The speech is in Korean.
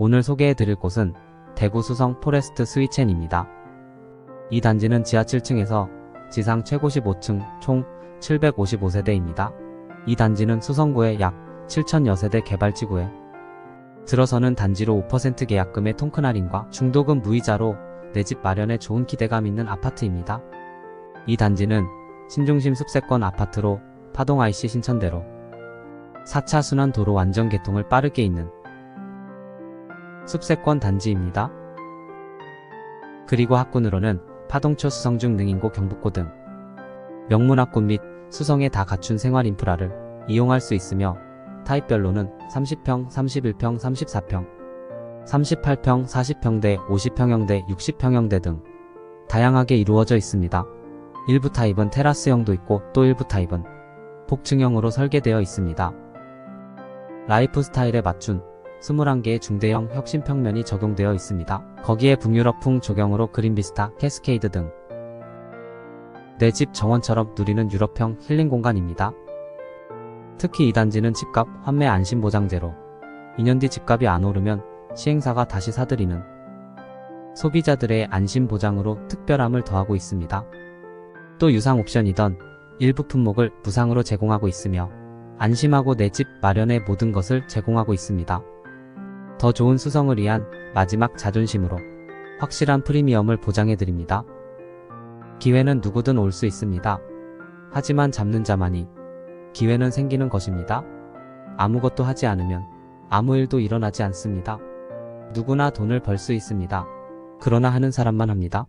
오늘 소개해드릴 곳은 대구 수성 포레스트 스위첸입니다. 이 단지는 지하 7층에서 지상 최고 15층 총 755세대입니다. 이 단지는 수성구의 약 7천여 세대 개발지구에 들어서는 단지로 5% 계약금의 통큰 할인과 중도금 무이자로 내 집 마련에 좋은 기대감 있는 아파트입니다. 이 단지는 신중심 숲세권 아파트로 파동 IC 신천대로 4차 순환 도로 완전 개통을 빠르게 있는 숲세권 단지입니다. 그리고 학군으로는 파동초 수성중 능인고 경북고 등 명문학군 및 수성에 다 갖춘 생활 인프라를 이용할 수 있으며 타입별로는 30평, 31평, 34평, 38평, 40평대, 50평형대, 60평형대 등 다양하게 이루어져 있습니다. 일부 타입은 테라스형도 있고 또 일부 타입은 복층형으로 설계되어 있습니다. 라이프 스타일에 맞춘 21개의 중대형 혁신 평면이 적용되어 있습니다. 거기에 북유럽풍 조경으로 그린비스타, 캐스케이드 등 내 집 정원처럼 누리는 유럽형 힐링 공간입니다. 특히 이 단지는 집값 환매 안심 보장제로 2년 뒤 집값이 안 오르면 시행사가 다시 사들이는 소비자들의 안심 보장으로 특별함을 더하고 있습니다. 또 유상 옵션이던 일부 품목을 무상으로 제공하고 있으며 안심하고 내 집 마련의 모든 것을 제공하고 있습니다. 더 좋은 수성을 위한 마지막 자존심으로 확실한 프리미엄을 보장해드립니다. 기회는 누구든 올 수 있습니다. 하지만 잡는 자만이 기회는 생기는 것입니다. 아무것도 하지 않으면 아무 일도 일어나지 않습니다. 누구나 돈을 벌 수 있습니다. 그러나 하는 사람만 합니다.